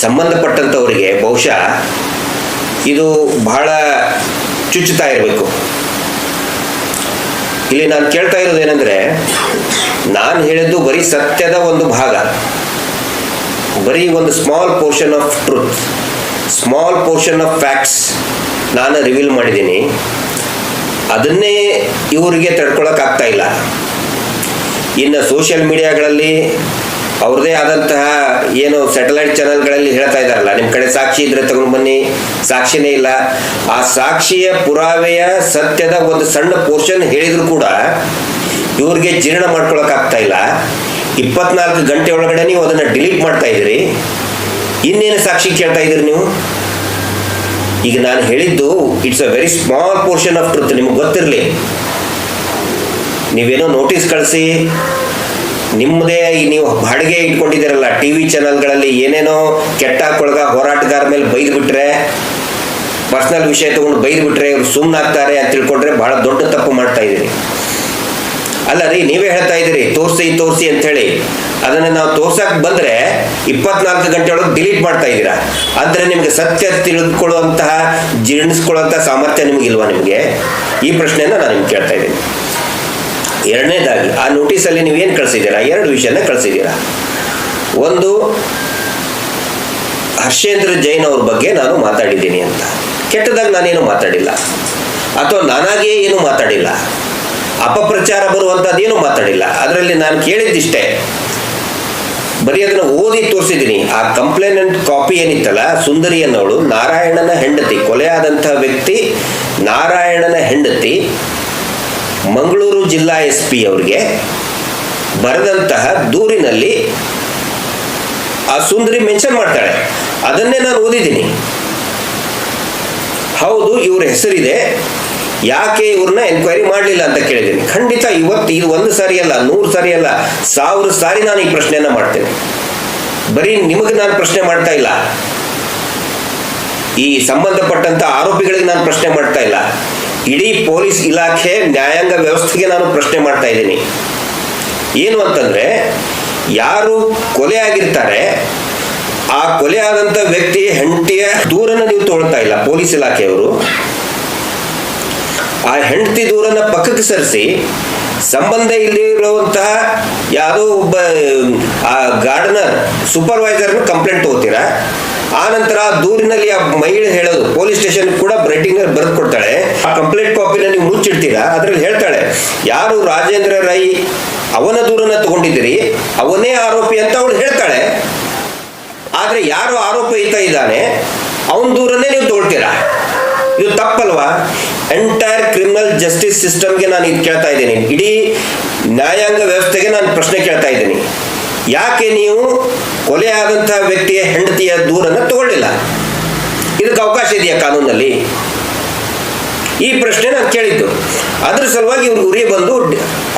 ಸಂಬಂಧಪಟ್ಟಂಥವರಿಗೆ ಬಹುಶಃ ಇದು ಬಹಳ ಚುಚ್ಚುತ್ತಾ ಇರಬೇಕು. ಇಲ್ಲಿ ನಾನು ಕೇಳ್ತಾ ಇರೋದು ಏನಂದ್ರೆ, ನಾನು ಹೇಳಿದ್ದು ಬರೀ ಸತ್ಯದ ಒಂದು ಭಾಗ. ಬರೀ ಒಂದು small portion of truth small portion of facts ನಾನು ರಿವೀಲ್ ಮಾಡಿದ್ದೀನಿ. ಅದನ್ನೇ ಇವರಿಗೆ ತಡ್ಕೊಳಕ್ಕಾಗ್ತಾ ಇಲ್ಲ. ಇನ್ನು ಸೋಷಿಯಲ್ ಮೀಡಿಯಾಗಳಲ್ಲಿ ಅವ್ರದ್ದೇ ಆದಂತಹ ಏನು ಸ್ಯಾಟಲೈಟ್ ಚಾನೆಲ್ಗಳಲ್ಲಿ ಹೇಳ್ತಾ ಇದ್ದಾರಲ್ಲ ನಿಮ್ಮ ಕಡೆ ಸಾಕ್ಷಿ ಇದ್ರೆ ತಗೊಂಡು ಬನ್ನಿ. ಸಾಕ್ಷಿನೇ ಇಲ್ಲ. ಆ ಸಾಕ್ಷಿಯ ಪುರಾವೆಯ ಸತ್ಯದ ಒಂದು ಸಣ್ಣ ಪೋರ್ಷನ್ ಹೇಳಿದ್ರು ಕೂಡ ಇವ್ರಿಗೆ ಜೀರ್ಣ ಮಾಡ್ಕೊಳಕ್ಕಾಗ್ತಾ ಇಲ್ಲ. ಇಪ್ಪತ್ನಾಲ್ಕು ಗಂಟೆ ಒಳಗಡೆ ನೀವು ಅದನ್ನು ಡಿಲೀಟ್ ಮಾಡ್ತಾ ಇದ್ದೀರಿ. ಇನ್ನೇನು ಸಾಕ್ಷಿ ಕೇಳ್ತಾ ಇದ್ದೀರಿ ನೀವು? ಈಗ ನಾನು ಹೇಳಿದ್ದು it's a very small portion of truth ನಿಮ್ಗೆ ಗೊತ್ತಿರಲಿ. ನೀವೇನೋ ನೋಟಿಸ್ ಕಳಿಸಿ ನಿಮ್ಮದೇ ನೀವು ಬಾಡಿಗೆ ಇಟ್ಕೊಂಡಿದ್ದೀರಲ್ಲ ಟಿ ವಿ ಚಾನಲ್ಗಳಲ್ಲಿ ಏನೇನೋ ಕೆಟ್ಟ ಕೊಳಗ ಹೋರಾಟಗಾರ ಮೇಲೆ ಬೈದು ಬಿಟ್ರೆ ಪರ್ಸನಲ್ ವಿಷಯ ತಗೊಂಡು ಬೈದು ಬಿಟ್ರೆ ಇವ್ರು ಸುಮ್ಮನಾಗ್ತಾರೆ ಅಂತ ತಿಳ್ಕೊಂಡ್ರೆ ಬಹಳ ದೊಡ್ಡ ತಪ್ಪು ಮಾಡ್ತಾ ಇದ್ದೀರಿ. ಅಲ್ಲ ರೀ, ನೀವೇ ಹೇಳ್ತಾ ಇದ್ದೀರಿ, ತೋರಿಸಿ ತೋರಿಸಿ ಅಂತ ಹೇಳಿ. ಅದನ್ನ ನಾವು ತೋರ್ಸಕ್ ಬಂದ್ರೆ ಇಪ್ಪತ್ನಾಲ್ಕು ಗಂಟೆ ಒಳಗೆ ಡಿಲೀಟ್ ಮಾಡ್ತಾ ಇದ್ದೀರಾ? ಅಂದ್ರೆ ನಿಮ್ಗೆ ಸತ್ಯ ತಿಳಿದುಕೊಳ್ಳುವಂತಹ, ಜೀರ್ಣಿಸ್ಕೊಳ್ಳುವಂತಹ ಸಾಮರ್ಥ್ಯ ನಿಮಗಿಲ್ವಾ ನಿಮಗೆ? ಈ ಪ್ರಶ್ನೆಯನ್ನ ನಾನು ನಿಮ್ಗೆ ಕೇಳ್ತಾ ಇದ್ದೀನಿ. ಎರಡನೇದಾಗಿ, ಆ ನೋಟಿಸಲ್ಲಿ ನೀವೇನು ಕಳಿಸಿದ್ದೀರಾ? ಎರಡು ವಿಷಯನ ಕಳಿಸಿದ್ದೀರಾ? ಒಂದು, ಹರ್ಷೇಂದ್ರ ಜೈನ್ ಅವ್ರ ಬಗ್ಗೆ ನಾನು ಮಾತಾಡಿದ್ದೀನಿ ಅಂತ. ಕೆಟ್ಟದಾಗಿ ನಾನೇನು ಮಾತಾಡಿಲ್ಲ. ಅಥವಾ ನಾನಾಗಿಯೇ ಏನು ಮಾತಾಡಿಲ್ಲ. ಅಪಪ್ರಚಾರ ಬರುವಂಥದ್ದೇನು ಮಾತಾಡಿಲ್ಲ. ಅದರಲ್ಲಿ ನಾನು ಕೇಳಿದ್ದಿಷ್ಟೇ, ಬರೀ ಅದನ್ನು ಓದಿ ತೋರಿಸಿದ್ದೀನಿ. ಆ ಕಂಪ್ಲೇನೆಂಟ್ ಕಾಪಿ ಏನಿತ್ತಲ್ಲ ಸುಂದರಿ ಅನ್ನೋಳು ನಾರಾಯಣನ ಹೆಂಡತಿ ಕೊಲೆಯಾದಂತಹ ವ್ಯಕ್ತಿ ನಾರಾಯಣನ ಹೆಂಡತಿ ಮಂಗಳೂರು ಜಿಲ್ಲಾ ಎಸ್ ಪಿ ಅವರಿಗೆ ಬರೆದಂತಹ ದೂರಿನಲ್ಲಿ ಆ ಸುಂದರಿ ಮೆನ್ಷನ್ ಮಾಡ್ತಾಳೆ. ಅದನ್ನೇ ನಾನು ಓದಿದ್ದೀನಿ. ಹೌದು, ಇವ್ರ ಹೆಸರಿದೆ. ಯಾಕೆ ಇವ್ರನ್ನ ಎನ್ಕ್ವೈರಿ ಮಾಡಲಿಲ್ಲ ಅಂತ ಕೇಳಿದ್ದೀನಿ. ಖಂಡಿತ ಇವತ್ತು ಇದು ಒಂದು ಸಾರಿ ಅಲ್ಲ ನೂರು ಸಾರಿ ಅಲ್ಲ ಸಾವಿರ ಸಾರಿ ನಾನು ಈ ಪ್ರಶ್ನೆಯನ್ನ ಮಾಡ್ತೇನೆ. ಬರೀ ನಿಮಗೆ ನಾನು ಪ್ರಶ್ನೆ ಮಾಡ್ತಾ ಇಲ್ಲ. ಈ ಸಂಬಂಧಪಟ್ಟಂತ ಆರೋಪಿಗಳಿಗೆ ನಾನು ಪ್ರಶ್ನೆ ಮಾಡ್ತಾ ಇಲ್ಲ. ಇಡೀ ಪೊಲೀಸ್ ಇಲಾಖೆ ನ್ಯಾಯಾಂಗ ವ್ಯವಸ್ಥೆಗೆ ನಾನು ಪ್ರಶ್ನೆ ಮಾಡ್ತಾ ಇದ್ದೀನಿ. ಏನು ಅಂತಂದ್ರೆ, ಯಾರು ಕೊಲೆ ಆಗಿರ್ತಾರೆ, ಆ ಕೊಲೆ ಆದಂತ ವ್ಯಕ್ತಿ ಹೆಂಡತಿಯ ದೂರನ್ನು ನೀವು ತೊಗೊಳ್ತಾ ಇಲ್ಲ, ಪೊಲೀಸ್ ಇಲಾಖೆಯವರು. ಆ ಹೆಂಡತಿ ದೂರನ್ನ ಪಕ್ಕಕ್ಕೆ ಸರಿಸಿ, ಸಂಬಂಧ ಇಲ್ಲಿರುವಂತಹ ಯಾವುದೋ ಒಬ್ಬ, ಆ ಗಾರ್ಡನರ್ ಸೂಪರ್ವೈಸರ್ನ ಕಂಪ್ಲೇಂಟ್ ತಗೋತೀರಾ? ಆ ನಂತರ ದೂರಿನಲ್ಲಿ ಆ ಮಹಿಳೆ ಹೇಳೋದು, ಪೊಲೀಸ್ ಸ್ಟೇಷನ್ ಕೂಡ ರೈಟಿಂಗ್ ಬರೆದು ಕೊಡ್ತಾಳೆ. ಆ ಕಂಪ್ಲೇಂಟ್ ಕಾಪಿನ ನೀವು ಮುಚ್ಚಿಡ್ತೀರಾ? ಅದ್ರಲ್ಲಿ ಹೇಳ್ತಾಳೆ, ಯಾರು ರಾಜೇಂದ್ರ ರೈ ಅವನ ದೂರನ್ನ ತಗೊಂಡಿದ್ದೀರಿ, ಅವನೇ ಆರೋಪಿ ಅಂತ ಅವಳು ಹೇಳ್ತಾಳೆ. ಆದ್ರೆ ಯಾರು ಆರೋಪಿತ ಇದ್ದಾನೆ, ಅವನ ದೂರನ್ನೇ ನೀವು ತಗೊಳ್ತೀರಾ? ಇದು ತಪ್ಪಲ್ವಾ? ಎಂಟೈರ್ ಕ್ರಿಮಿನಲ್ ಜಸ್ಟಿಸ್ ಸಿಸ್ಟಮ್ಗೆ ನಾನು ಇದು ಕೇಳ್ತಾ ಇದ್ದೀನಿ. ಇಡೀ ನ್ಯಾಯಾಂಗ ವ್ಯವಸ್ಥೆಗೆ ನಾನು ಪ್ರಶ್ನೆ ಕೇಳ್ತಾ ಇದ್ದೀನಿ. ಯಾಕೆ ನೀವು ಕೊಲೆ ಆದಂತಹ ವ್ಯಕ್ತಿಯ ಹೆಂಡತಿಯ ದೂರನ್ನು ತಗೊಳ್ಳಿಲ್ಲ? ಇದಕ್ಕೆ ಅವಕಾಶ ಇದೆಯಾ ಕಾನೂನಲ್ಲಿ? ಈ ಪ್ರಶ್ನೆ ನಾನು ಕೇಳಿದ್ದು. ಅದ್ರ ಸಲುವಾಗಿ ಇವ್ರು ಉರಿ ಬಂದು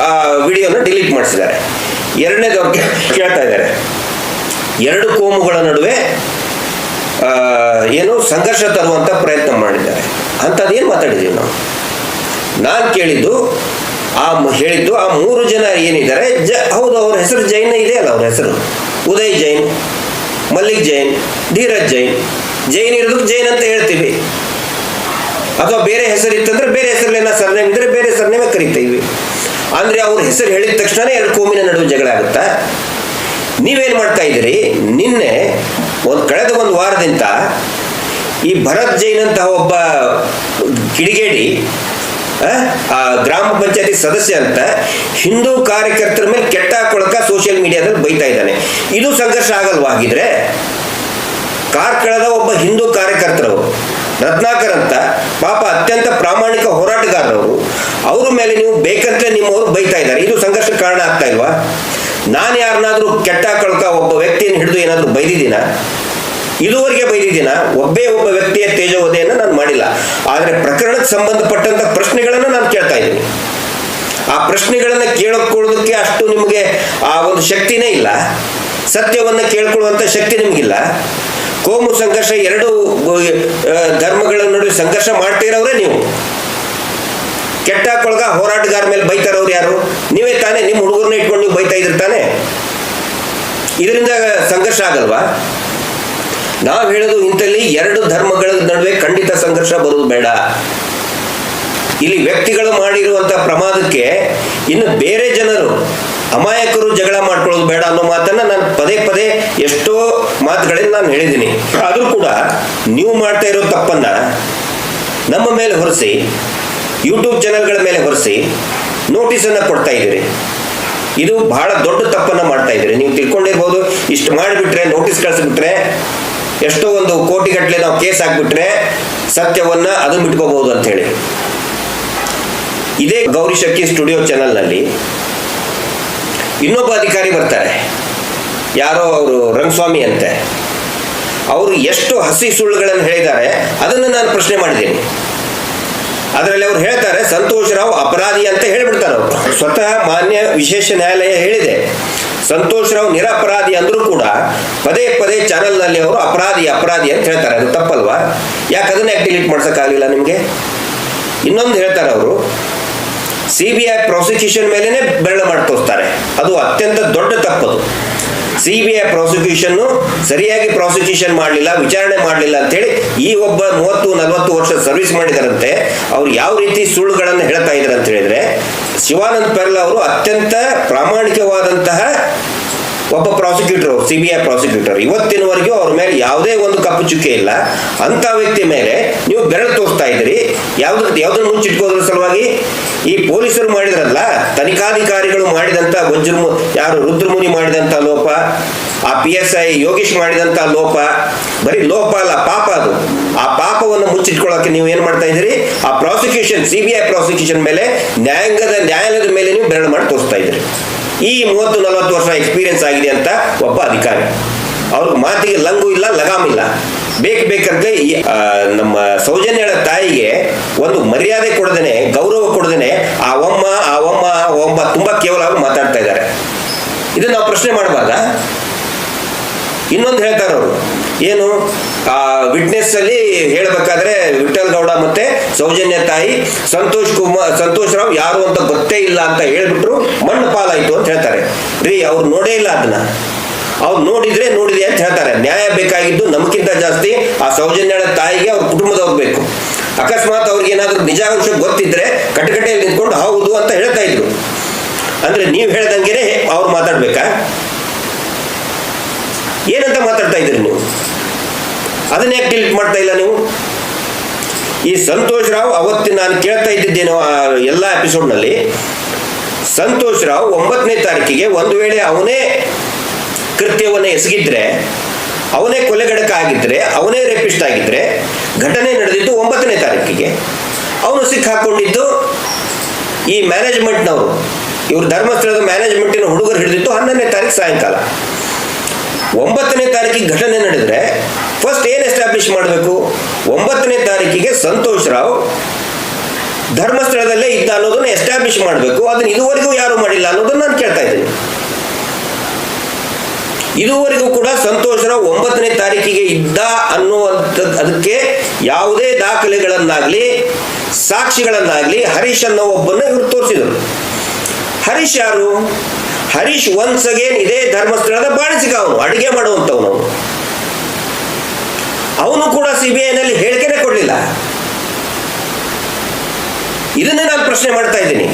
ಆ ವಿಡಿಯೋನ ಡಿಲೀಟ್ ಮಾಡಿಸಿದ್ದಾರೆ. ಎರಡನೇದವ್ರು ಕೇಳ್ತಾ ಇದ್ದಾರೆ. ಎರಡು ಕೋಮುಗಳ ನಡುವೆ ಏನು ಸಂಘರ್ಷ ತರುವಂತ ಪ್ರಯತ್ನ ಮಾಡಿದ್ದಾರೆ. ಅಂಥದ್ದೇನು ಮಾತಾಡಿದ್ದೀವಿ ನಾವು? ನಾನು ಕೇಳಿದ್ದು ಆ ಹೇಳಿದ್ದು ಆ ಮೂರು ಜನ ಏನಿದ್ದಾರೆ, ಜ, ಹೌದು, ಅವ್ರ ಹೆಸರು ಜೈನ್ ಇದೆ ಅಲ್ಲ, ಅವ್ರ ಹೆಸರು. ಉದಯ್ ಜೈನ್, ಮಲ್ಲಿಕ್ ಜೈನ್, ಧೀರಜ್ ಜೈನ್. ಜೈನ್ ಇರೋದಕ್ಕೆ ಜೈನ್ ಅಂತ ಹೇಳ್ತೀವಿ. ಅಥವಾ ಬೇರೆ ಹೆಸರು ಇತ್ತಂದ್ರೆ ಬೇರೆ ಹೆಸರಲ್ಲೇನ ಸರ್ನೇಮ್ ಇದ್ರೆ ಬೇರೆ ಸರ್ನೇಮೇ ಕರಿತೀವಿ. ಅಂದರೆ ಅವ್ರ ಹೆಸರು ಹೇಳಿದ ತಕ್ಷಣ ಎರಡು ಕೋಮಿನ ನಡುವೆ ಜಗಳ ಆಗುತ್ತಾ? ನೀವೇನ್ ಮಾಡ್ತಾ ಇದ್ದೀರಿ? ನಿನ್ನೆ ಒಂದು, ಕಳೆದ ಒಂದು ವಾರದಿಂದ ಈ ಭರತ್ ಜೈನ್ ಅಂತ ಒಬ್ಬ ಕಿಡಿಗೇಡಿ ಆ, ಗ್ರಾಮ ಪಂಚಾಯತಿ ಸದಸ್ಯ ಅಂತ ಹಿಂದೂ ಕಾರ್ಯಕರ್ತರ ಮೇಲೆ ಕೆಟ್ಟ ಹಾಕೊಳಕ ಸೋಷಿಯಲ್ ಮೀಡಿಯಾದಲ್ಲಿ ಬೈತಾ ಇದ್ದಾನೆ. ಇದು ಸಂಘರ್ಷ ಆಗಲ್ವಾಗಿದ್ರೆ ಕಾರ್ಕಳದ ಒಬ್ಬ ಹಿಂದೂ ಕಾರ್ಯಕರ್ತರವರು ರತ್ನಾಕರ್ ಅಂತ ಪಾಪ ಅತ್ಯಂತ ಪ್ರಾಮಾಣಿಕ ಹೋರಾಟಗಾರರವರು ಅವ್ರ ಮೇಲೆ ನೀವು ಬೇಕಂತಲೇ ನಿಮ್ಮವರು ಬೈತಾ ಇದ್ದಾರೆ. ಇದು ಸಂಘರ್ಷ ಕಾರಣ ಆಗ್ತಾ ಇಲ್ವಾ? ನಾನು ಯಾರನ್ನಾದ್ರೂ ಕೆಟ್ಟ ಕಳ್ಕ ಒಬ್ಬ ವ್ಯಕ್ತಿಯನ್ನು ಹಿಡಿದು ಏನಾದರೂ ಬೈದಿದ್ದೀನ? ಇದುವರೆಗೆ ಬೈದಿದ್ದೀನ, ಒಬ್ಬೇ ಒಬ್ಬ ವ್ಯಕ್ತಿಯ ತೇಜೋವಧೆಯನ್ನು ನಾನು ಮಾಡಿಲ್ಲ. ಆದರೆ ಪ್ರಕರಣಕ್ಕೆ ಸಂಬಂಧಪಟ್ಟಂತ ಪ್ರಶ್ನೆಗಳನ್ನು ನಾನು ಕೇಳ್ತಾ ಇದ್ದೀನಿ. ಆ ಪ್ರಶ್ನೆಗಳನ್ನು ಕೇಳಿಕೊಳ್ಳೋದಕ್ಕೆ ಅಷ್ಟು ನಿಮಗೆ ಆ ಒಂದು ಶಕ್ತಿನೇ ಇಲ್ಲ. ಸತ್ಯವನ್ನು ಕೇಳ್ಕೊಳ್ಳುವಂಥ ಶಕ್ತಿ ನಿಮಗಿಲ್ಲ. ಕೋಮು ಸಂಘರ್ಷ ಎರಡು ಧರ್ಮಗಳ ನಡುವೆ ಸಂಘರ್ಷ ಮಾಡ್ತಿರೋರೇ ನೀವು. ಕೆಟ್ಟ ಕೊಳಗ ಹೋರಾಟಗಾರ ಮೇಲೆ ಬೈತಾರವ್ರು ಯಾರು? ನೀವೇ ತಾನೇ ನಿಮ್ಮ ಹುಡುಗರನ್ನ ಇಟ್ಕೊಂಡು ನೀವು ಬೈತಾ ಇದ್ರಿ ತಾನೇ? ಇದರಿಂದ ಸಂಘರ್ಷ ಆಗಲ್ವಾ? ನಾವು ಹೇಳೋದು ಇಂಥಲ್ಲಿ ಎರಡು ಧರ್ಮಗಳ ನಡುವೆ ಖಂಡಿತ ಸಂಘರ್ಷ ಬರುವುದು ಬೇಡ. ಇಲ್ಲಿ ವ್ಯಕ್ತಿಗಳು ಮಾಡಿರುವಂತಹ ಪ್ರಮಾದಕ್ಕೆ ಇನ್ನು ಬೇರೆ ಜನರು ಅಮಾಯಕರು ಜಗಳ ಮಾಡ್ಕೊಳ್ಳೋದು ಬೇಡ ಅನ್ನೋ ಮಾತನ್ನ ನಾನು ಪದೇ ಪದೇ ಎಷ್ಟೋ ಮಾತುಗಳಿಂದ ನಾನು ಹೇಳಿದ್ದೀನಿ. ಆದರೂ ಕೂಡ ನೀವು ಮಾಡ್ತಾ ಇರೋ ತಪ್ಪನ್ನ ನಮ್ಮ ಮೇಲೆ ಹೊರಿಸಿ ಯೂಟ್ಯೂಬ್ ಚಾನೆಲ್ಗಳ ಮೇಲೆ ಹೊರಿಸಿ ನೋಟಿಸನ್ನು ಕೊಡ್ತಾ ಇದ್ದೀರಿ. ಇದು ಬಹಳ ದೊಡ್ಡ ತಪ್ಪನ್ನ ಮಾಡ್ತಾ ಇದ್ದೀರಿ. ನೀವು ತಿಳ್ಕೊಂಡಿರ್ಬೋದು, ಇಷ್ಟು ಮಾಡಿಬಿಟ್ರೆ ನೋಟಿಸ್ ಕಳಿಸ್ಬಿಟ್ರೆ ಎಷ್ಟೋ ಒಂದು ಕೋಟಿಗಟ್ಟಲೆ ನಾವು ಕೇಸ್ ಹಾಕ್ಬಿಟ್ರೆ ಸತ್ಯವನ್ನ ಅದು ಬಿಟ್ಕೋಬಹುದು ಅಂತ ಹೇಳಿ ಇದೇ ಗೌರಿ ಶಕ್ಕಿ ಸ್ಟುಡಿಯೋ ಚಾನಲ್ನಲ್ಲಿ ಇನ್ನೊಬ್ಬ ಅಧಿಕಾರಿ ಬರ್ತಾರೆ. ಯಾರೋ ಅವರು ರಂಗಸ್ವಾಮಿ ಅಂತೆ. ಅವರು ಎಷ್ಟು ಹಸಿ ಸುಳ್ಳುಗಳನ್ನು ಹೇಳಿದ್ದಾರೆ, ಅದನ್ನು ನಾನು ಪ್ರಶ್ನೆ ಮಾಡಿದ್ದೀನಿ. ಅದರಲ್ಲಿ ಅವ್ರು ಹೇಳ್ತಾರೆ, ಸಂತೋಷ್ ರಾವ್ ಅಪರಾಧಿ ಅಂತ ಹೇಳಿಬಿಡ್ತಾರೆ ಅವರು. ಸ್ವತಃ ಮಾನ್ಯ ವಿಶೇಷ ನ್ಯಾಯಾಲಯ ಹೇಳಿದೆ. ಸಂತೋಷ್ ರಾವ್ ನಿರಪರಾಧಿ ಅಂದ್ರೂ ಕೂಡ ಪದೇ ಪದೇ ಚಾನಲ್ನಲ್ಲಿ ಅವರು ಅಪರಾಧಿ ಅಪರಾಧಿ ಅಂತ ಹೇಳ್ತಾರೆ. ಅದು ತಪ್ಪಲ್ವಾ? ಯಾಕೆ ಅದನ್ನ ಡಿಲೀಟ್ ಮಾಡ್ಸೋಕ್ಕಾಗಲಿಲ್ಲ ನಿಮಗೆ? ಇನ್ನೊಂದು ಹೇಳ್ತಾರೆ ಅವರು ಸಿ ಬಿ ಐ ಪ್ರಾಸಿಕ್ಯೂಷನ್ ಮೇಲೇ ಬೆರಳು ಮಾಡಿ ತೋರಿಸ್ತಾರೆ ಅದು ಅತ್ಯಂತ ದೊಡ್ಡ ತಪ್ಪದು. ಸಿ ಬಿ ಪ್ರಾಸಿಕ್ಯೂಷನ್ ಸರಿಯಾಗಿ ಪ್ರಾಸಿಕ್ಯೂಷನ್ ಮಾಡಲಿಲ್ಲ, ವಿಚಾರಣೆ ಮಾಡಲಿಲ್ಲ ಅಂತೇಳಿ ಈ ಒಬ್ಬ ಮೂವತ್ತು, ನಲವತ್ತು ವರ್ಷ ಸರ್ವಿಸ್ ಮಾಡಿದಾರಂತೆ, ಅವ್ರು ಯಾವ ರೀತಿ ಸುಳ್ಳುಗಳನ್ನು ಹೇಳ್ತಾ ಇದ್ದಾರೆ ಅಂತ ಹೇಳಿದ್ರೆ ಶಿವಾನಂದ್ ಪೆರ್ಲ್ ಅವರು ಅತ್ಯಂತ ಪ್ರಾಮಾಣಿಕವಾದಂತಹ ಒಬ್ಬ prosecutor C B I prosecutor ಇವತ್ತಿನವರೆಗೂ ಅವ್ರ ಮೇಲೆ ಯಾವುದೇ ಒಂದು ಕಪ್ಪು ಚುಕ್ಕೆ ಇಲ್ಲ. ಅಂತ ವ್ಯಕ್ತಿ ಮೇಲೆ ನೀವು ಬೆರಳು ತೋರಿಸ್ತಾ ಇದ್ದೀರಿ. ಯಾವ್ದು, ಯಾವುದನ್ನು ಮುಂಚಿಟ್ಕೋದ್ರ ಸಲುವಾಗಿ? ಈ ಪೊಲೀಸರು ಮಾಡಿದ್ರಲ್ಲ, ತನಿಖಾಧಿಕಾರಿಗಳು ಮಾಡಿದಂತ ವಜ್ರಮು, ಯಾರು ರುದ್ರಮುನಿ ಮಾಡಿದಂತ ಲೋಪ, ಆ ಪಿ ಎಸ್ ಐ ಯೋಗೇಶ್ ಮಾಡಿದಂತ ಲೋಪ, ಬರೀ ಲೋಪ ಅಲ್ಲ, ಪಾಪ ಅದು. ಆ ಪಾಪವನ್ನು ಮುಚ್ಚಿಟ್ಕೊಳ್ಳೋಕೆ ನೀವು ಏನ್ ಮಾಡ್ತಾ ಇದ್ದೀರಿ? ಆ prosecution C B I prosecution ಮೇಲೆ ನ್ಯಾಯಾಂಗದ, ನ್ಯಾಯಾಲಯದ ಮೇಲೆ ನೀವು ಬೆರಳು ಮಾಡಿ ತೋರಿಸ್ತಾ ಇದ್ದೀರಿ. ಈ ಮೂವತ್ತು ನಲವತ್ತು ವರ್ಷ ಎಕ್ಸ್ಪೀರಿಯನ್ಸ್ ಆಗಿದೆ ಅಂತ ಒಬ್ಬ ಅಧಿಕಾರಿ. ಅವ್ರಿಗೆ ಮಾತಿಗೆ ಲಂಗು ಇಲ್ಲ, ಲಗಾಮ್ ಇಲ್ಲ. ಬೇಕು ಬೇಕಂತ ನಮ್ಮ ಸೌಜನ್ಯಳ ತಾಯಿಗೆ ಒಂದು ಮರ್ಯಾದೆ ಕೊಡದೇನೆ, ಗೌರವ ಕೊಡದೇನೆ ಆ ಒಮ್ಮ ಆ ಒಮ್ಮ ಒಮ್ಮ ತುಂಬಾ ಕೇವಲವಾಗಿ ಮಾತಾಡ್ತಾ ಇದ್ದಾರೆ. ಇದನ್ನ ನಾವು ಪ್ರಶ್ನೆ ಮಾಡಬಾರ್ದ? ಇನ್ನೊಂದು ಹೇಳ್ತಾರೆ ಅವರು ಏನು? ಆ ವಿಟ್ನೆಸ್ ಅಲ್ಲಿ ಹೇಳಬೇಕಾದ್ರೆ ಸೌಜನ್ಯ ತಾಯಿ ಸಂತೋಷ್ ಕುಮಾರ್, ಸಂತೋಷ್ ರಾವ್ ಯಾರು ಅಂತ ಗೊತ್ತೇ ಇಲ್ಲ ಅಂತ ಹೇಳ್ಬಿಟ್ರು ಮಣ್ಣು ಪಾಲಾಯಿತು ಅಂತ ಹೇಳ್ತಾರೆ. ರೀ, ಅವ್ರು ನೋಡೇ ಇಲ್ಲ ಅದನ್ನ. ಅವ್ರು ನೋಡಿದ್ರೆ ನೋಡಿದೆ ಅಂತ ಹೇಳ್ತಾರೆ. ನ್ಯಾಯ ಬೇಕಾಗಿದ್ದು ನಮ್ಗಿಂತ ಜಾಸ್ತಿ ಆ ಸೌಜನ್ಯಳ ತಾಯಿಗೆ ಅವ್ರ ಕುಟುಂಬದವ್ರು ಬೇಕು. ಅಕಸ್ಮಾತ್ ಅವ್ರಿಗೆ ಏನಾದ್ರು ನಿಜಾಂಶ ಗೊತ್ತಿದ್ರೆ ಕಟಕಟೆಯಲ್ಲಿ ನಿಂತ್ಕೊಂಡು ಹೌದು ಅಂತ ಹೇಳ್ತಾ ಇದ್ರು. ಅಂದ್ರೆ ನೀವು ಹೇಳ್ದಂಗೆನೆ ಅವ್ರು ಮಾತಾಡ್ಬೇಕಾ? ಏನಂತ ಮಾತಾಡ್ತಾ ಇದ್ರಿ ನೀವು? ಅದನ್ನ ಡಿಲೀಟ್ ಮಾಡ್ತಾ ಇಲ್ಲ ನೀವು? ಈ ಸಂತೋಷ್ ರಾವ್ ಅವತ್ತು ನಾನು ಕೇಳ್ತಾ ಇದ್ದಿದ್ದೇನೋ ಆ ಎಲ್ಲ ಎಪಿಸೋಡ್ನಲ್ಲಿ ಸಂತೋಷ್ ರಾವ್ ಒಂಬತ್ತನೇ ತಾರೀಕಿಗೆ ಒಂದು ವೇಳೆ ಅವನೇ ಕೃತ್ಯವನ್ನು ಎಸಗಿದ್ರೆ, ಅವನೇ ಕೊಲೆಗಡಕ ಆಗಿದ್ರೆ ಅವನೇ ರೇಪಿಸ್ಟ್ ಆಗಿದ್ರೆ, ಘಟನೆ ನಡೆದಿದ್ದು ಒಂಬತ್ತನೇ ತಾರೀಕಿಗೆ. ಅವನು ಸಿಕ್ಕಾಕೊಂಡಿದ್ದು ಈ ಮ್ಯಾನೇಜ್ಮೆಂಟ್ನವರು ಇವರು ಧರ್ಮಸ್ಥಳದ ಮ್ಯಾನೇಜ್ಮೆಂಟಿನ ಹುಡುಗರು ಹಿಡಿದಿತ್ತು ಹನ್ನೊಂದನೇ ತಾರೀಕು ಸಾಯಂಕಾಲ. ಒಂಬತ್ತನೇ ತಾರೀಕಿಗೆ ಘಟನೆ ನಡೆದ್ರೆ ಫಸ್ಟ್ ಏನು ಎಸ್ಟಾಬ್ಲಿಷ್ ಮಾಡಬೇಕು? ಒಂಬತ್ತನೇ ತಾರೀಕಿಗೆ ಸಂತೋಷ್ ರಾವ್ ಧರ್ಮಸ್ಥಳದಲ್ಲೇ ಇದ್ದ ಅನ್ನೋದನ್ನ ಎಸ್ಟಾಬ್ಲಿಷ್ ಮಾಡಬೇಕು. ಅದನ್ನ ಇದುವರೆಗೂ ಯಾರು ಮಾಡಿಲ್ಲ ಅನ್ನೋದನ್ನ ನಾನು ಕೇಳ್ತಾ ಇದ್ದೀನಿ. ಇದುವರೆಗೂ ಕೂಡ ಸಂತೋಷ್ ರಾವ್ ಒಂಬತ್ತನೇ ತಾರೀಕಿಗೆ ಇದ್ದ ಅನ್ನುವಂಥ ಅದಕ್ಕೆ ಯಾವುದೇ ದಾಖಲೆಗಳನ್ನಾಗಲಿ, ಸಾಕ್ಷಿಗಳನ್ನಾಗಲಿ ಹರೀಶ್ ಅನ್ನೋ ಒಬ್ಬನ ಇವರು ತೋರಿಸಿದರು. ಹರೀಶ್ ಯಾರು? ಹರೀಶ್ ಒನ್ಸ್ ಅಗೇನ್ ಇದೇ ಧರ್ಮಸ್ಥಳದ ಬಾಣಸಿಗ ಅವನು, ಅಡುಗೆ ಮಾಡುವಂತವನು ಅವನು ಕೂಡ ಸಿಬಿಐನಲ್ಲಿ ಹೇಳಿಕೆನೆ ಕೊಡಲಿಲ್ಲ. ಇದನ್ನೇ ನಾನು ಪ್ರಶ್ನೆ ಮಾಡ್ತಾ ಇದ್ದೀನಿ.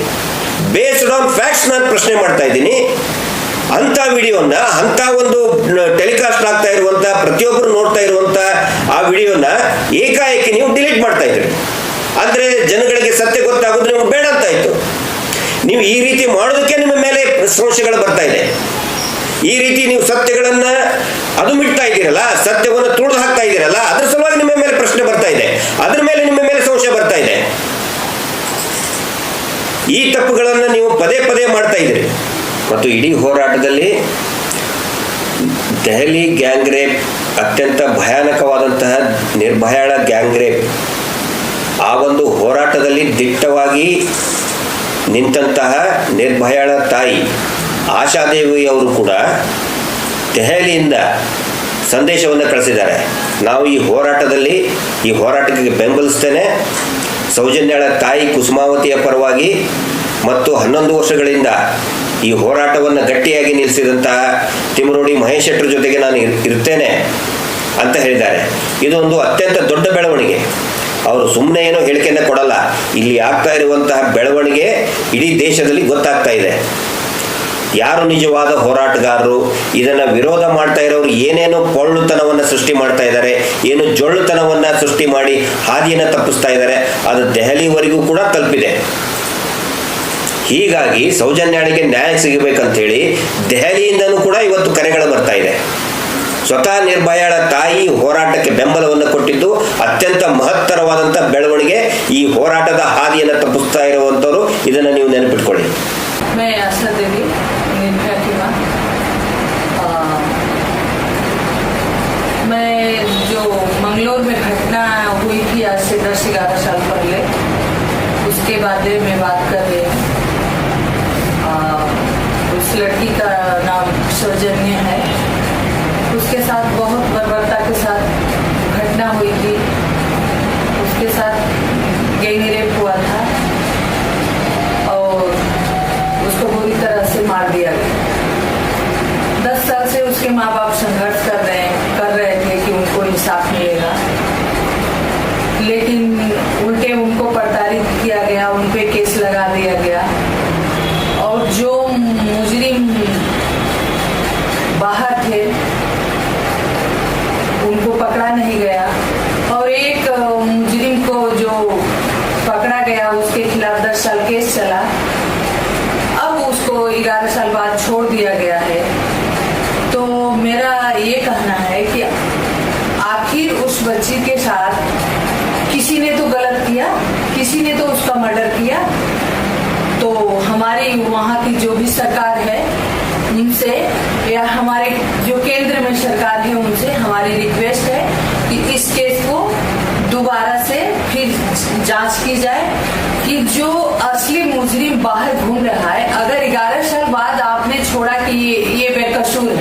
ಬೇಸ್ಡ್ ಆನ್ ಫ್ಯಾಕ್ಟ್ಸ್ ನಾನು ಪ್ರಶ್ನೆ ಮಾಡ್ತಾ ಇದ್ದೀನಿ. ಅಂತ ವಿಡಿಯೋನ ಅಂತ ಒಂದು ಟೆಲಿಕಾಸ್ಟ್ ಆಗ್ತಾ ಇರುವಂತ ಪ್ರತಿಯೊಬ್ಬರು ನೋಡ್ತಾ ಇರುವಂತ ಆ ವಿಡಿಯೋನ ಏಕಾಏಕಿ ನೀವು ಡಿಲೀಟ್ ಮಾಡ್ತಾ ಇದ್ರಿ. ಅಂದ್ರೆ ಜನಗಳಿಗೆ ಸತ್ಯ ಗೊತ್ತಾಗೋದು ನಿಮ್ಗೆ ಬೇಡ ಅಂತ ಆಯ್ತು. ನೀವು ಈ ರೀತಿ ಮಾಡೋದಕ್ಕೆ ನಿಮ್ಮ ಮೇಲೆ ಸಂಶಯಗಳು ಬರ್ತಾ ಇದೆ. ಈ ರೀತಿ ನೀವು ಸತ್ಯಗಳನ್ನ ಅದು ಮಿಡ್ತಾ ಇದ್ದೀರಲ್ಲ, ಸತ್ಯವನ್ನು ತುಳಿದು ಹಾಕ್ತಾ ಇದ್ದೀರಲ್ಲ, ಅದ್ರ ಸಲುವಾಗಿ ನಿಮ್ಮ ಮೇಲೆ ಪ್ರಶ್ನೆ ಬರ್ತಾ ಇದೆ. ಅದ್ರ ಮೇಲೆ ನಿಮ್ಮ ಮೇಲೆ ಸಂಶಯ ಬರ್ತಾ ಇದೆ. ಈ ತಪ್ಪುಗಳನ್ನು ನೀವು ಪದೇ ಪದೇ ಮಾಡ್ತಾ ಇದ್ದೀರಿ. ಮತ್ತು ಇಡೀ ಹೋರಾಟದಲ್ಲಿ ದೆಹಲಿ ಗ್ಯಾಂಗ್ ರೇಪ್ ಅತ್ಯಂತ ಭಯಾನಕವಾದಂತಹ ನಿರ್ಭಯಾಳ ಗ್ಯಾಂಗ್ ರೇಪ್ ಆ ಒಂದು ಹೋರಾಟದಲ್ಲಿ ದಿಟ್ಟವಾಗಿ ನಿಂತಹ ನಿರ್ಭಯಾಳ ತಾಯಿ ಆಶಾದೇವಿ ಅವರು ಕೂಡ ದೆಹಲಿಯಿಂದ ಸಂದೇಶವನ್ನು ಕಳಿಸಿದ್ದಾರೆ. ನಾವು ಈ ಹೋರಾಟದಲ್ಲಿ, ಈ ಹೋರಾಟಕ್ಕೆ ಬೆಂಬಲಿಸ್ತೇನೆ. ಸೌಜನ್ಯಳ ತಾಯಿ ಕುಸುಮಾವತಿಯ ಪರವಾಗಿ ಮತ್ತು ಹನ್ನೊಂದು ವರ್ಷಗಳಿಂದ ಈ ಹೋರಾಟವನ್ನು ಗಟ್ಟಿಯಾಗಿ ನಿಲ್ಲಿಸಿದಂತಹ ತಿಮರೋಡಿ ಮಹೇಶ್ ಶೆಟ್ಟರ್ ಜೊತೆಗೆ ನಾನು ಇರ್ತೇನೆ ಅಂತ ಹೇಳಿದ್ದಾರೆ. ಇದೊಂದು ಅತ್ಯಂತ ದೊಡ್ಡ ಬೆಳವಣಿಗೆ. ಅವರು ಸುಮ್ಮನೆ ಏನೋ ಹೇಳಿಕೆಯನ್ನು ಕೊಡಲ್ಲ. ಇಲ್ಲಿ ಆಗ್ತಾ ಇರುವಂತಹ ಬೆಳವಣಿಗೆ ಇಡೀ ದೇಶದಲ್ಲಿ ಗೊತ್ತಾಗ್ತಾ ಇದೆ. ಯಾರು ನಿಜವಾದ ಹೋರಾಟಗಾರರು, ಇದನ್ನ ವಿರೋಧ ಮಾಡ್ತಾ ಇರೋರು ಏನೇನೋ ಪೊಳ್ಳುತನವನ್ನು ಸೃಷ್ಟಿ ಮಾಡ್ತಾ ಇದ್ದಾರೆ, ಏನು ಜೊಳ್ಳುತನವನ್ನು ಸೃಷ್ಟಿ ಮಾಡಿ ಹಾದಿಯನ್ನು ತಪ್ಪಿಸ್ತಾ ಇದ್ದಾರೆ, ಅದು ದೆಹಲಿವರೆಗೂ ಕೂಡ ತಲುಪಿದೆ. ಹೀಗಾಗಿ ಸೌಜನ್ಯಾಳಿಗೆ ನ್ಯಾಯ ಸಿಗಬೇಕಂತೇಳಿ ದೆಹಲಿಯಿಂದನೂ ಕೂಡ ಇವತ್ತು ಕರೆಗಳು ಬರ್ತಾ ಇದೆ. ಸ್ವತಃ ನಿರ್ಭಯಳ ತಾಯಿ ಹೋರಾಟಕ್ಕೆ ಬೆಂಬಲವನ್ನು ಕೊಟ್ಟಿದ್ದು ಅತ್ಯಂತ ಮಹತ್ತರವಾದಂಥ ಬೆಳವಣಿಗೆ ಈ ಹೋರಾಟದ ಹಾದಿಯನ್ನು ತಪ್ಪಿಸ್ತಾ ಇರುವಂಥವ್ರು ಇದನ್ನು ನೀವು ನೆನಪಿಟ್ಕೊಳ್ಳಿ मैं आशा देवी निर्भया की माँ आ, मैं जो मंगलोर में घटना हुई थी आज से दस ग्यारह साल पहले उसके बारे में बात कर रहे हैं आ, उस लड़की का que पकड़ा गया, उसके खिलाफ दस साल केस चला। अब उसको ग्यारह साल बाद छोड़ दिया गया है। तो मेरा ये कहना है कि आखिर उस बच्ची के साथ किसी ने तो गलत किया, किसी ने तो उसका मर्डर किया। तो हमारी वहाँ की जो भी सरकार है उनसे या हमारे जो केंद्र में सरकार है उनसे हमारी रिक्वेस्ट है कि इस केस को दोबारा से फिर जाँच की जाए कि जो असली मुजरिम बाहर घूम रहा है। अगर 11 साल बाद आपने छोड़ा कि ये ये बेकसूर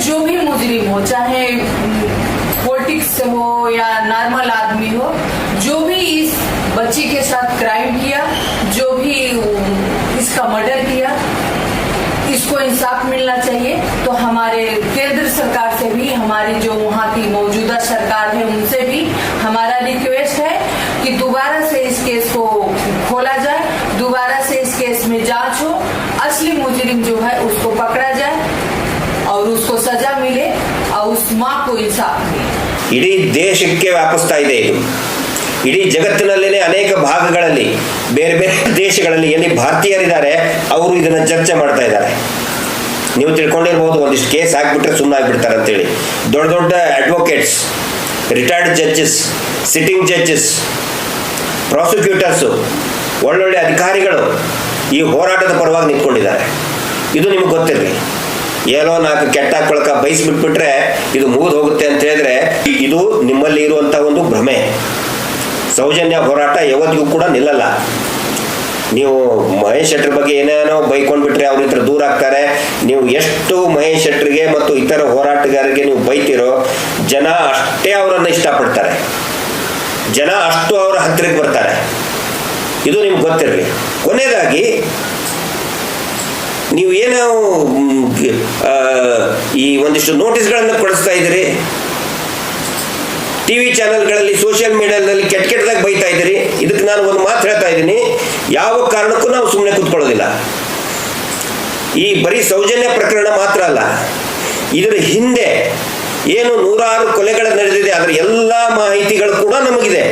जो भी मुजरिम हो, चाहे पॉलिटिक्स से हो या नॉर्मल आदमी हो, जो भी इस बच्ची के साथ क्राइम किया, जो भी इसका मर्डर किया, इसको इंसाफ मिलना चाहिए तो हमारे केंद्र सरकार से भी, हमारी जो वहाँ की मौजूदा सरकार है, उनसे भी हमारा ಇಡೀ ದೇಶಕ್ಕೆ ವ್ಯಾಪಿಸ್ತಾ ಇದೆ ಇದು. ಇಡೀ ಜಗತ್ತಿನಲ್ಲೇ ಅನೇಕ ಭಾಗಗಳಲ್ಲಿ, ಬೇರೆ ಬೇರೆ ದೇಶಗಳಲ್ಲಿ ಎಲ್ಲಿ ಭಾರತೀಯರಿದ್ದಾರೆ, ಅವರು ಇದನ್ನು ಚರ್ಚೆ ಮಾಡ್ತಾ ಇದ್ದಾರೆ. ನೀವು ತಿಳ್ಕೊಂಡಿರ್ಬೋದು, ಒಂದಿಷ್ಟು ಕೇಸ್ ಹಾಕ್ಬಿಟ್ರೆ ಸುಮ್ಮನೆ ಆಗ್ಬಿಡ್ತಾರೆ ಅಂತೇಳಿ. ದೊಡ್ಡ ದೊಡ್ಡ advocates retired judges sitting judges prosecutors ಒಳ್ಳೊಳ್ಳೆ ಅಧಿಕಾರಿಗಳು ಈ ಹೋರಾಟದ ಪರವಾಗಿ ನಿಂತ್ಕೊಂಡಿದ್ದಾರೆ. ಇದು ನಿಮ್ಗೆ ಗೊತ್ತಿರಲಿ. ಏನೋ ನಾಲ್ಕು ಕೆಟ್ಟ ಕೊಳಕ ಬಯಸ್ಬಿಟ್ಬಿಟ್ರೆ ಇದು ಮುಗಿದು ಹೋಗುತ್ತೆ ಅಂತ ಹೇಳಿದ್ರೆ ಇದು ನಿಮ್ಮಲ್ಲಿ ಇರುವಂಥ ಒಂದು ಭ್ರಮೆ. ಸೌಜನ್ಯ ಹೋರಾಟ ಯಾವತ್ತಿಗೂ ಕೂಡ ನಿಲ್ಲಲ್ಲ. ನೀವು ಮಹೇಶ್ ಶೆಟ್ಟರ್ ಬಗ್ಗೆ ಏನೇನೋ ಬೈಕೊಂಡ್ಬಿಟ್ರೆ ಅವ್ರ ಹತ್ರ ದೂರ ಆಗ್ತಾರೆ. ನೀವು ಎಷ್ಟು ಮಹೇಶ್ ಶೆಟ್ಟರಿಗೆ ಮತ್ತು ಇತರ ಹೋರಾಟಗಾರರಿಗೆ ನೀವು ಬೈತಿರೋ, ಜನ ಅಷ್ಟೇ ಅವರನ್ನು ಇಷ್ಟಪಡ್ತಾರೆ. ಜನ ಅಷ್ಟು ಅವರ ಹತ್ತಿರಕ್ಕೆ ಬರ್ತಾರೆ. ಇದು ನಿಮ್ಗೆ ಗೊತ್ತಿರಲಿ. ಕೊನೆಯದಾಗಿ ನೀವು ಏನು ಈ ಒಂದಿಷ್ಟು ನೋಟಿಸ್ಗಳನ್ನು ಕೊಡಿಸ್ತಾ ಇದ್ದೀರಿ. ಟಿ ವಿ ಚಾನೆಲ್ಗಳಲ್ಲಿ, ಸೋಷಿಯಲ್ ಮೀಡಿಯಾದಲ್ಲಿ ಕೆಟ್ಟ ಕೆಟ್ಟದಾಗಿ ಬೈತಾ ಇದ್ದೀರಿ. ಇದಕ್ಕೆ ನಾನು ಒಂದು ಮಾತು ಹೇಳ್ತಾ ಇದ್ದೀನಿ. ಯಾವ ಕಾರಣಕ್ಕೂ ನಾವು ಸುಮ್ಮನೆ ಕೂತ್ಕೊಳ್ಳೋದಿಲ್ಲ. ಈ ಬರೀ ಸೌಜನ್ಯ ಪ್ರಕರಣ ಮಾತ್ರ ಅಲ್ಲ, ಇದರ ಹಿಂದೆ ಏನು ನೂರಾರು ಕೊಲೆಗಳು ನಡೆದಿದೆ, ಅದರ ಎಲ್ಲ ಮಾಹಿತಿಗಳು ಕೂಡ ನಮಗಿದೆ.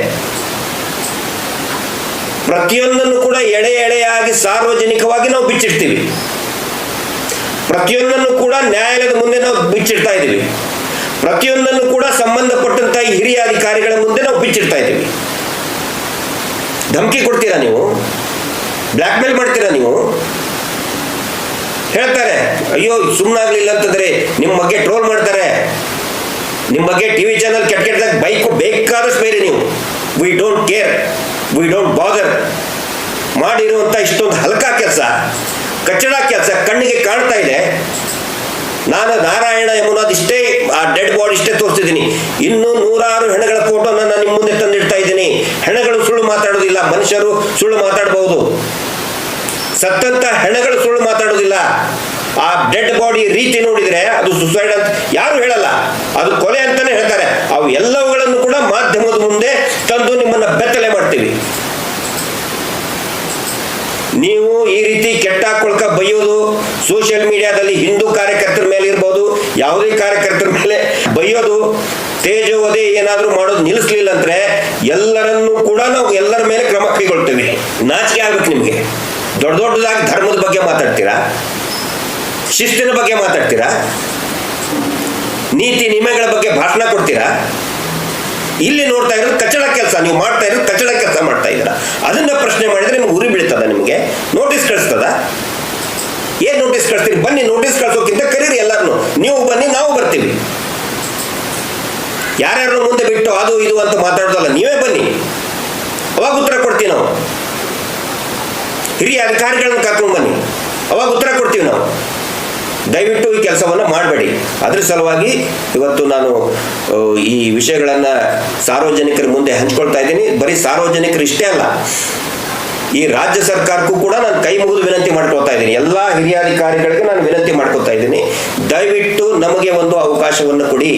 ಪ್ರತಿಯೊಂದನ್ನು ಕೂಡ ಎಳೆ ಎಳೆಯಾಗಿ ಸಾರ್ವಜನಿಕವಾಗಿ ನಾವು ಬಿಚ್ಚಿಡ್ತೀವಿ. ಪ್ರತಿಯೊಂದನ್ನು ಕೂಡ ನ್ಯಾಯಾಲಯದ ಮುಂದೆ ನಾವು ಬಿಚ್ಚಿಡ್ತಾ ಇದ್ದೀವಿ. ಪ್ರತಿಯೊಂದನ್ನು ಕೂಡ ಸಂಬಂಧಪಟ್ಟಂತ ಹಿರಿಯ ಅಧಿಕಾರಿಗಳ ಮುಂದೆ ನಾವು ಬಿಚ್ಚಿಡ್ತಾ ಇದ್ದೀವಿ. ಧಮಕಿ ಕೊಡ್ತೀರಾ ನೀವು? ಬ್ಲ್ಯಾಕ್ ಮೇಲ್ ಮಾಡ್ತೀರಾ ನೀವು? ಹೇಳ್ತಾರೆ, ಅಯ್ಯೋ ಸುಮ್ಮನಾಗ್ಲಿಲ್ಲ ಅಂತಂದ್ರೆ ನಿಮ್ಮ ಬಗ್ಗೆ ಟ್ರೋಲ್ ಮಾಡ್ತಾರೆ. ನಿಮ್ಮ ಬಗ್ಗೆ ಟಿವಿ ಚಾನಲ್ ಕೆಟ್ಟ ಕೆಟ್ಟದಾಗ ಬೈಕು ಬೇಕಾದಷ್ಟು ಬೇರೆ ನೀವು. We don't care we don't bother ಮಾಡಿರುವಂಥ ಇಷ್ಟೊಂದು ಹಲ್ಕಾ ಕೆಲಸ. ಕಚ್ಚಡ ಕೆಲಸ ಕಣ್ಣಿಗೆ ಕಾಣ್ತಾ ಇದೆ. ನಾನು ನಾರಾಯಣ ಇಷ್ಟೇ, ಆ ಡೆಡ್ ಬಾಡಿ ಇಷ್ಟೇ ತೋರಿಸ್ತಿದ್ದೀನಿ. ಇನ್ನು ನೂರಾರು ಹೆಣಗಳ ಫೋಟೋ ನಾನು ನಿಮ್ಮ ಮುಂದೆ ತಂದಿಡ್ತಾ ಇದ್ದೀನಿ. ಹೆಣಗಳು ಸುಳ್ಳು ಮಾತಾಡೋದಿಲ್ಲ, ಮನುಷ್ಯರು ಸುಳ್ಳು ಮಾತಾಡಬಹುದು ಸತ್ತಂತ ಹೆಣಗಳು ಸುಳ್ಳು ಮಾತಾಡೋದಿಲ್ಲ. ಆ ಡೆಡ್ ಬಾಡಿ ರೀತಿ ನೋಡಿದ್ರೆ ಅದು ಸುಸೈಡ್ ಅಂತ ಯಾರು ಹೇಳಲ್ಲ. ಅದು ಕೊಲೆ ಅಂತಾನೆ ಹೇಳ್ತಾರೆ. ಅವು ಎಲ್ಲವುಗಳನ್ನು ಕೂಡ ಮಾಧ್ಯಮದ ಮುಂದೆ ತಂದು ನಿಮ್ಮನ್ನ ಬೆತ್ತಲೆ ಮಾಡ್ತೀವಿ. ನೀವು ಈ ರೀತಿ ಕೆಟ್ಟ ಕೊಳ್ಕ ಬೈಯೋದು ಸೋಷಿಯಲ್ ಮೀಡಿಯಾದಲ್ಲಿ ಹಿಂದೂ ಕಾರ್ಯಕರ್ತರ ಮೇಲೆ ಇರ್ಬೋದು, ಯಾವುದೇ ಕಾರ್ಯಕರ್ತರ ಮೇಲೆ ಬೈಯೋದು, ತೇಜೋವಧೆ ಏನಾದರೂ ಮಾಡೋದು ನಿಲ್ಲಿಸ್ಲಿಲ್ಲ ಅಂದ್ರೆ ಎಲ್ಲರನ್ನೂ ಕೂಡ ನಾವು ಎಲ್ಲರ ಮೇಲೆ ಕ್ರಮ ಕೈಗೊಳ್ತೇವೆ. ನಾಚಿಕೆ ಆಗ್ಬೇಕು ನಿಮಗೆ. ದೊಡ್ಡ ದೊಡ್ಡದಾಗಿ ಧರ್ಮದ ಬಗ್ಗೆ ಮಾತಾಡ್ತೀರಾ? ಶಿಸ್ತಿನ ಬಗ್ಗೆ ಮಾತಾಡ್ತೀರಾ? ನೀತಿ ನಿಯಮಗಳ ಬಗ್ಗೆ ಭಾಷಣ ಕೊಡ್ತೀರಾ? ಇಲ್ಲಿ ನೋಡ್ತಾ ಇರೋದು ಕಚ್ಚಡ ಕೆಲಸ. ನೀವು ಮಾಡ್ತಾ ಇರೋದು ಕಚ್ಚಡ ಕೆಲಸ ಮಾಡ್ತಾ ಇದ್ದೀರಾ. ಅದನ್ನ ಪ್ರಶ್ನೆ ಮಾಡಿದ್ರೆ ನಿಮ್ಗೆ ಉರಿ ಬೀಳ್ತದ ನಿಮಗೆ? ನೋಟಿಸ್ ಕಳಿಸ್ತದ? ಏನ್ ನೋಟಿಸ್ ಕಳಿಸ್ತೀರಿ? ಬನ್ನಿ ನೋಟಿಸ್ ಕಳ್ಸೋಕ್ಕಿಂತ ಕರೀರಿ ಎಲ್ಲರನ್ನು ನೀವು ಬನ್ನಿ, ನಾವು ಬರ್ತೀವಿ. ಯಾರ್ಯಾರು ಮುಂದೆ ಬಿಟ್ಟು ಅದು ಇದು ಅಂತ ಮಾತಾಡೋದಲ್ಲ, ನೀವೇ ಬನ್ನಿ. ಅವಾಗ ಉತ್ತರ ಕೊಡ್ತೀವಿ ನಾವು. ಹಿರಿಯ ಅಧಿಕಾರಿಗಳನ್ನ ಕರ್ಕೊಂಡು ಬನ್ನಿ. ಅವಾಗ ಉತ್ತರ ಕೊಡ್ತೀವಿ ನಾವು. ದಯವಿಟ್ಟು ಈ ಕೆಲಸವನ್ನು ಮಾಡಬೇಡಿ. ಅದ್ರ ಸಲುವಾಗಿ ಇವತ್ತು ನಾನು ಈ ವಿಷಯಗಳನ್ನು ಸಾರ್ವಜನಿಕರ ಮುಂದೆ ಹಂಚ್ಕೊಳ್ತಾ ಇದ್ದೀನಿ. ಬರೀ ಸಾರ್ವಜನಿಕರು ಇಷ್ಟೇ ಅಲ್ಲ, ಈ ರಾಜ್ಯ ಸರ್ಕಾರಕ್ಕೂ ಕೂಡ ನಾನು ಕೈ ಮುಗಿದು ವಿನಂತಿ ಮಾಡ್ಕೊಳ್ತಾ ಇದ್ದೀನಿ. ಎಲ್ಲ ಹಿರಿಯ ಅಧಿಕಾರಿಗಳಿಗೆ ನಾನು ವಿನಂತಿ ಮಾಡ್ಕೊಳ್ತಾ ಇದ್ದೀನಿ. ದಯವಿಟ್ಟು ನಮಗೆ ಒಂದು ಅವಕಾಶವನ್ನು ಕೊಡಿ.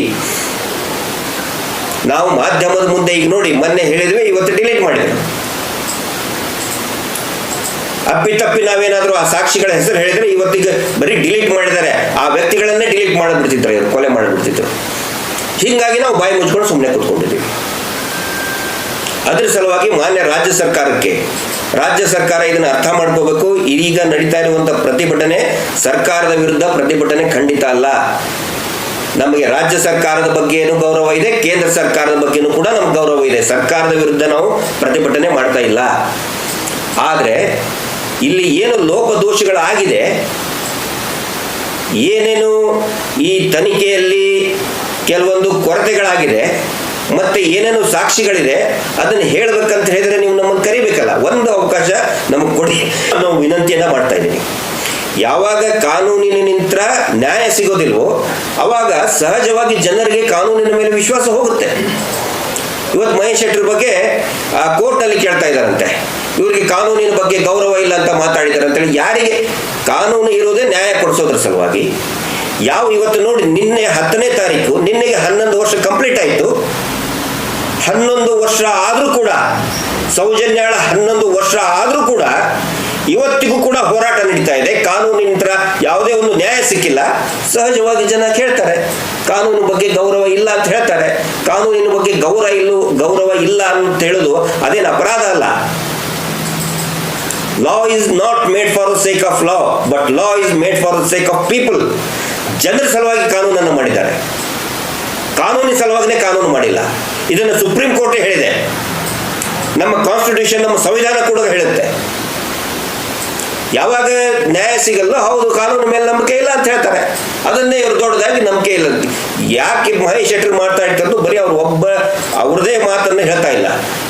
ನಾವು ಮಾಧ್ಯಮದ ಮುಂದೆ ಈಗ ನೋಡಿ, ಮೊನ್ನೆ ಹೇಳಿದ್ವಿ, ಇವತ್ತು ಡಿಲೀಟ್ ಮಾಡಿದ್ವಿ ಅಪ್ಪಿ ತಪ್ಪಿ ನಾವೇನಾದ್ರೂ ಆ ಸಾಕ್ಷಿಗಳ ಹೆಸರು ಹೇಳಿದ್ರೆ ಇವತ್ತಿಗೆ ಬರೀ ಡಿಲೀಟ್ ಮಾಡಿದ್ದಾರೆ. ಆ ವ್ಯಕ್ತಿಗಳನ್ನೇ ಡಿಲೀಟ್ ಮಾಡಿಬಿಡ್ತಿದ್ರು ಇವರು, ಕೊಲೆ ಮಾಡಿಬಿಡ್ತಿದ್ರು. ಹೀಗಾಗಿ ನಾವು ಬಾಯಿ ಮುಚ್ಕೊಂಡು ಸುಮ್ಮನೆ ಕೂತ್ಕೊಂಡಿದ್ದೀವಿ. ಅದ್ರ ಸಲುವಾಗಿ ಮಾನ್ಯ ರಾಜ್ಯ ಸರ್ಕಾರಕ್ಕೆ, ರಾಜ್ಯ ಸರ್ಕಾರ ಇದನ್ನ ಅರ್ಥ ಮಾಡ್ಕೋಬೇಕು. ಈಗ ನಡೀತಾ ಇರುವಂಥ ಪ್ರತಿಭಟನೆ ಸರ್ಕಾರದ ವಿರುದ್ಧ ಪ್ರತಿಭಟನೆ ಖಂಡಿತ ಅಲ್ಲ. ನಮಗೆ ರಾಜ್ಯ ಸರ್ಕಾರದ ಬಗ್ಗೆನೂ ಗೌರವ ಇದೆ, ಕೇಂದ್ರ ಸರ್ಕಾರದ ಬಗ್ಗೆನೂ ಕೂಡ ನಮ್ಗೆ ಗೌರವ ಇದೆ. ಸರ್ಕಾರದ ವಿರುದ್ಧ ನಾವು ಪ್ರತಿಭಟನೆ ಮಾಡ್ತಾ ಇಲ್ಲ. ಆದರೆ ಇಲ್ಲಿ ಏನು ಲೋಪದೋಷಗಳಾಗಿದೆ? ಏನೇನು ಈ ತನಿಖೆಯಲ್ಲಿ ಕೆಲವೊಂದು ಕೊರತೆಗಳಾಗಿದೆ, ಮತ್ತೆ ಏನೇನು ಸಾಕ್ಷಿಗಳಿದೆ, ಅದನ್ನು ಹೇಳಬೇಕಂತ ಹೇಳಿದ್ರೆ ನೀವು ನಮ್ಮನ್ನು ಕರಿಬೇಕಲ್ಲ. ಒಂದು ಅವಕಾಶ ನಮಗೆ ಕೊಡಿ. ನಾವು ವಿನಂತಿಯನ್ನ ಮಾಡ್ತಾ ಇದ್ದೀನಿ ಯಾವಾಗ ಕಾನೂನಿನಿಂದ ನ್ಯಾಯ ಸಿಗೋದಿಲ್ವೋ, ಅವಾಗ ಸಹಜವಾಗಿ ಜನರಿಗೆ ಕಾನೂನಿನ ಮೇಲೆ ವಿಶ್ವಾಸ ಹೋಗುತ್ತೆ. ಇವತ್ತು ಮಹೇಶ್ ಶೆಟ್ಟರ್ ಬಗ್ಗೆ ಆ ಕೋರ್ಟ್ನಲ್ಲಿ ಕೇಳ್ತಾ ಇದ್ದಾರಂತೆ. ಇವರಿಗೆ ಕಾನೂನಿನ ಬಗ್ಗೆ ಗೌರವ ಇಲ್ಲ ಅಂತ ಮಾತಾಡಿದ್ದಾರೆ ಅಂತೇಳಿ ಯಾರಿಗೆ? ಕಾನೂನು ಇರೋದೇ ನ್ಯಾಯ ಕೊಡಿಸೋದ್ರ ಸಲುವಾಗಿ. ಯಾವ ಇವತ್ತು ನೋಡಿ, ನಿನ್ನೆ ಹತ್ತನೇ ತಾರೀಕು, ನಿನ್ನೆಗೆ ಹನ್ನೊಂದು ವರ್ಷ ಕಂಪ್ಲೀಟ್ ಆಯಿತು. ಹನ್ನೊಂದು ವರ್ಷ ಆದರೂ ಕೂಡ, ಸೌಜನ್ಯಾಳ ಹನ್ನೊಂದು ವರ್ಷ ಆದರೂ ಕೂಡ ಇವತ್ತಿಗೂ ಕೂಡ ಹೋರಾಟ ನಡೀತಾ ಇದೆ. ಕಾನೂನಿನ ಯಾವುದೇ ಒಂದು ನ್ಯಾಯ ಸಿಕ್ಕಿಲ್ಲ. ಸಹಜವಾಗಿ ಜನ ಕೇಳ್ತಾರೆ, ಕಾನೂನು ಬಗ್ಗೆ ಗೌರವ ಇಲ್ಲ ಅಂತ ಹೇಳ್ತಾರೆ. ಕಾನೂನಿನ ಬಗ್ಗೆ ಗೌರವ ಇಲ್ಲ ಗೌರವ ಇಲ್ಲ ಅಂತ ಹೇಳೋದು ಅದೇನು ಅಪರಾಧ ಅಲ್ಲ. Law is not made for the sake of law but law is made for the sake of people ಜನರ ಸಲುವಾಗಿ ಕಾನೂನನ್ನು ಮಾಡಿದ್ದಾರೆ. ಕಾನೂನಿನ ಸಲುವಾಗಿನೇ ಕಾನೂನು ಮಾಡಿಲ್ಲ. ಇದನ್ನು ಸುಪ್ರೀಂ ಕೋರ್ಟ್ ಹೇಳಿದೆ. ನಮ್ಮ ಕಾನ್ಸ್ಟಿಟ್ಯೂಷನ್ ನಮ್ಮ ಸಂವಿಧಾನ ಕೂಡ ಹೇಳುತ್ತೆ ಯಾವಾಗ ನ್ಯಾಯ ಸಿಗಲ್ಲ, ಹೌದು, ಕಾನೂನು ಮೇಲೆ ನಂಬಿಕೆ ಇಲ್ಲ ಅಂತ ಹೇಳ್ತಾರೆ. ಅದನ್ನೇ ಇವರು ದೊಡ್ಡದಾಗಿ ನಂಬಿಕೆ ಇಲ್ಲ ಅಂತ. ಯಾಕೆ ಮಹೇಶ್ ಶೆಟ್ಟರ್ ಮಾಡ್ತಾ ಇರ್ತಾರೋ ಬರೀ ಅವ್ರು ಒಬ್ಬ, ಅವ್ರದೇ ಮಾತನ್ನ ಹೇಳ್ತಾ ಇಲ್ಲ.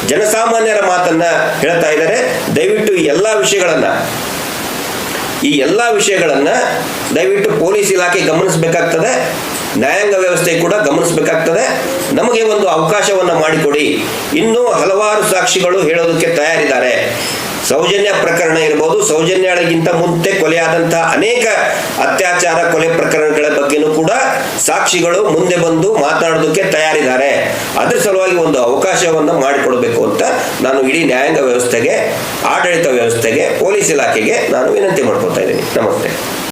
ಜನಸಾಮಾನ್ಯರ ಮಾತನ್ನ ಹೇಳ್ತಾ ಇದ್ದಾರೆ. ದಯವಿಟ್ಟು ಈ ಎಲ್ಲ ವಿಷಯಗಳನ್ನ, ಈ ಎಲ್ಲ ವಿಷಯಗಳನ್ನ ದಯವಿಟ್ಟು ಪೊಲೀಸ್ ಇಲಾಖೆ ಗಮನಿಸಬೇಕಾಗ್ತದೆ. ನ್ಯಾಯಾಂಗ ವ್ಯವಸ್ಥೆ ಕೂಡ ಗಮನಿಸಬೇಕಾಗ್ತದೆ. ನಮಗೆ ಒಂದು ಅವಕಾಶವನ್ನು ಮಾಡಿಕೊಡಿ. ಇನ್ನೂ ಹಲವಾರು ಸಾಕ್ಷಿಗಳು ಹೇಳೋದಕ್ಕೆ ತಯಾರಿದ್ದಾರೆ. ಸೌಜನ್ಯ ಪ್ರಕರಣ ಇರ್ಬೋದು. ಸೌಜನ್ಯಗಳಿಗಿಂತ ಮುಂದೆ ಕೊಲೆಯಾದಂತಹ ಅನೇಕ ಅತ್ಯಾಚಾರ ಕೊಲೆ ಪ್ರಕರಣಗಳ ಬಗ್ಗೆನೂ ಕೂಡ ಸಾಕ್ಷಿಗಳು ಮುಂದೆ ಬಂದು ಮಾತನಾಡೋದಕ್ಕೆ ತಯಾರಿದ್ದಾರೆ. ಅದ್ರ ಸಲುವಾಗಿ ಒಂದು ಅವಕಾಶವನ್ನು ಮಾಡಿಕೊಡಬೇಕು ಅಂತ ನಾನು ಇಡೀ ನ್ಯಾಯಾಂಗ ವ್ಯವಸ್ಥೆಗೆ, ಆಡಳಿತ ವ್ಯವಸ್ಥೆಗೆ, ಪೊಲೀಸ್ ಇಲಾಖೆಗೆ ನಾನು ವಿನಂತಿ ಮಾಡ್ಕೊತಾ ಇದ್ದೀನಿ. ನಮಸ್ತೆ.